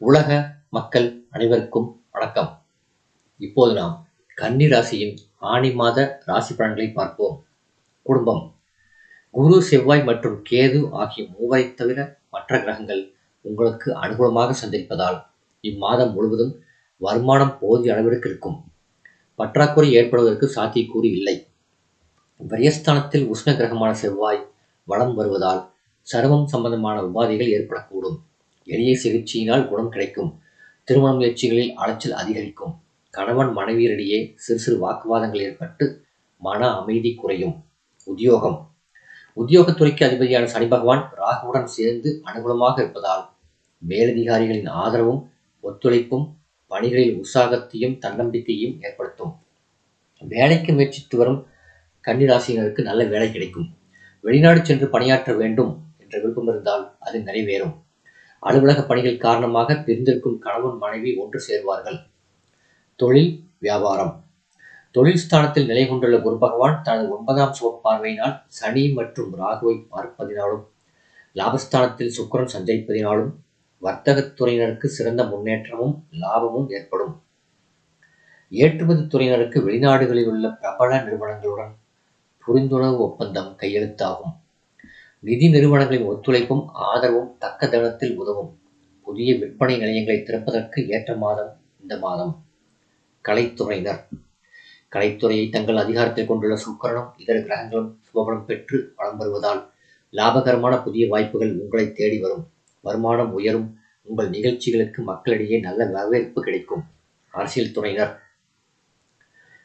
உலக மக்கள் அனைவருக்கும் வணக்கம். இப்போது நாம் கன்னி ராசியின் ஆணி மாத ராசி பலன்களை பார்ப்போம். குடும்பம். குரு செவ்வாய் மற்றும் கேது ஆகிய மூவரை தவிர மற்ற கிரகங்கள் உங்களுக்கு அனுகூலமாக சந்திப்பதால் இம்மாதம் முழுவதும் வருமானம் போதிய அளவிற்கு இருக்கும். பற்றாக்குறை ஏற்படுவதற்கு சாத்தியக்கூறு இல்லை. விரயஸ்தானத்தில் உஷ்ண கிரகமான செவ்வாய் வளம் வருவதால் சருமம் சம்பந்தமான உபாதைகள் ஏற்படக்கூடும். எளிய சிகிச்சையினால் குணம் கிடைக்கும். திருமண முயற்சிகளில் அலைச்சல் அதிகரிக்கும். கணவன் மனைவியரிடையே சிறு சிறு வாக்குவாதங்கள் ஏற்பட்டு மன அமைதி குறையும். உத்தியோகம். உத்தியோகத்துறைக்கு அதிபதியான சனி பகவான் ராகுவுடன் சேர்ந்து அனுகூலமாக இருப்பதால் மேலதிகாரிகளின் ஆதரவும் ஒத்துழைப்பும் பணிகளில் உற்சாகத்தையும் தன்னம்பிக்கையும் ஏற்படுத்தும். வேலைக்கு முயற்சித்து வரும் கன்னிராசியினருக்கு நல்ல வேலை கிடைக்கும். வெளிநாடு சென்று பணியாற்ற வேண்டும் என்ற விருப்பம் இருந்தால் அது நிறைவேறும். அலுவலக பணிகள் காரணமாக பிரிந்திருக்கும் கணவன் மனைவி ஒன்று சேர்வார்கள். தொழில் வியாபாரம். தொழில் ஸ்தானத்தில் நிலை கொண்டுள்ள குரு பகவான் தனது ஒன்பதாம் சுவ பார்வையினால் சனி மற்றும் ராகுவை பார்ப்பதினாலும் லாபஸ்தானத்தில் சுக்கரன் சஞ்சரிப்பதினாலும் வர்த்தகத் துறையினருக்கு சிறந்த முன்னேற்றமும் லாபமும் ஏற்படும். ஏற்றுமதி துறையினருக்கு வெளிநாடுகளில் உள்ள பிரபல நிறுவனங்களுடன் புரிந்துணர்வு ஒப்பந்தம் கையெழுத்தாகும். நிதி நிறுவனங்களின் ஒத்துழைப்பும் ஆதரவும் தக்க தளத்தில் உதவும். புதிய விற்பனை நிலையங்களை திறப்பதற்கு ஏற்ற மாதம் இந்த மாதம். கலைத்துறையினர். கலைத்துறையை தங்கள் அதிகாரத்தில் கொண்டுள்ள சுக்கரனும் இதர கிரகங்களும் சுபபலம் பெற்று வளம் வருவதால் லாபகரமான புதிய வாய்ப்புகள் உங்களை தேடி வரும். வருமானம் உயரும். உங்கள் நிகழ்ச்சிகளுக்கு மக்களிடையே நல்ல வரவேற்பு கிடைக்கும். அரசியல் துறையினர்.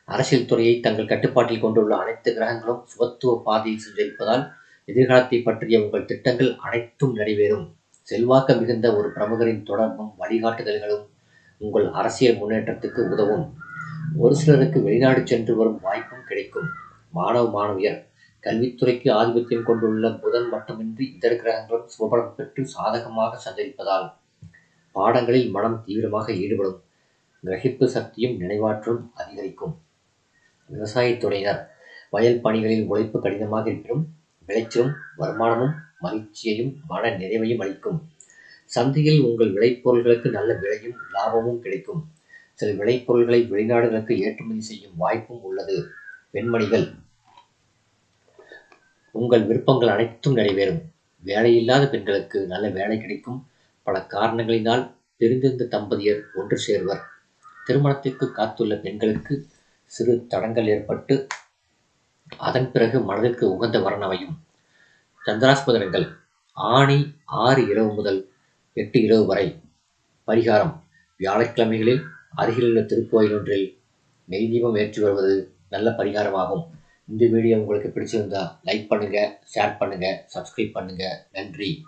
அரசியல் துறையை தங்கள் கட்டுப்பாட்டில் கொண்டுள்ள அனைத்து கிரகங்களும் சுபத்துவ பாதையில் சென்றிருப்பதால் எதிர்காலத்தை பற்றிய உங்கள் திட்டங்கள் அனைத்தும் நிறைவேறும். செல்வாக்க மிகுந்த ஒரு பிரமுகரின் தொடர்பும் வழிகாட்டுதல்களும் உங்கள் அரசியல் முன்னேற்றத்துக்கு உதவும். ஒரு சிலருக்கு வெளிநாடு சென்று வரும் வாய்ப்பும் கிடைக்கும். மாணவ மாணவியர் கல்வித்துறைக்கு ஆதிபத்தியம் கொண்டுள்ள புதன் மட்டுமின்றி இதர கிரகங்களும் சுபபலம் பெற்று சாதகமாக சஞ்சரிப்பதால் பாடங்களில் மனம் தீவிரமாக ஈடுபடும். கிரகிப்பு சக்தியும் நினைவாற்றலும் அதிகரிக்கும். விவசாயத்துறையினர் வயல் பணிகளில் உழைப்பு கடினமாக இருப்பினும் விளைச்சலும் வருமானமும் மகிழ்ச்சியையும் மன நிறைவையும் அளிக்கும். சந்தையில் உங்கள் விளைபொருள்களுக்கு நல்ல விலையும் லாபமும் கிடைக்கும். சில விளைபொருள்களை வெளிநாடுகளுக்கு ஏற்றுமதி செய்யும் வாய்ப்பும் உள்ளது. பெண்மணிகள் உங்கள் விருப்பங்கள் அனைத்தும் நிறைவேறும். வேலையில்லாத பெண்களுக்கு நல்ல வேலை கிடைக்கும். பல காரணங்களினால் பிரிந்திருந்த தம்பதியர் ஒன்று சேர்வர். திருமணத்திற்கு காத்துள்ள பெண்களுக்கு சிறு தடங்கள் ஏற்பட்டு அதன் பிறகு மனதிற்கு உகந்த வரன் அமையும் சந்திராஸ்பதனங்கள் ஆணி ஆறு இரவு முதல் எட்டு இரவு வரை. பரிகாரம் வியாழக்கிழமைகளில் அருகிலுள்ள திருக்கோயில் ஒன்றில் நெய் தீபம் ஏற்றி வருவது நல்ல பரிகாரமாகும். இந்த வீடியோ உங்களுக்கு பிடிச்சிருந்தா லைக் பண்ணுங்க ஷேர் பண்ணுங்கள் சப்ஸ்கிரைப் பண்ணுங்க. நன்றி.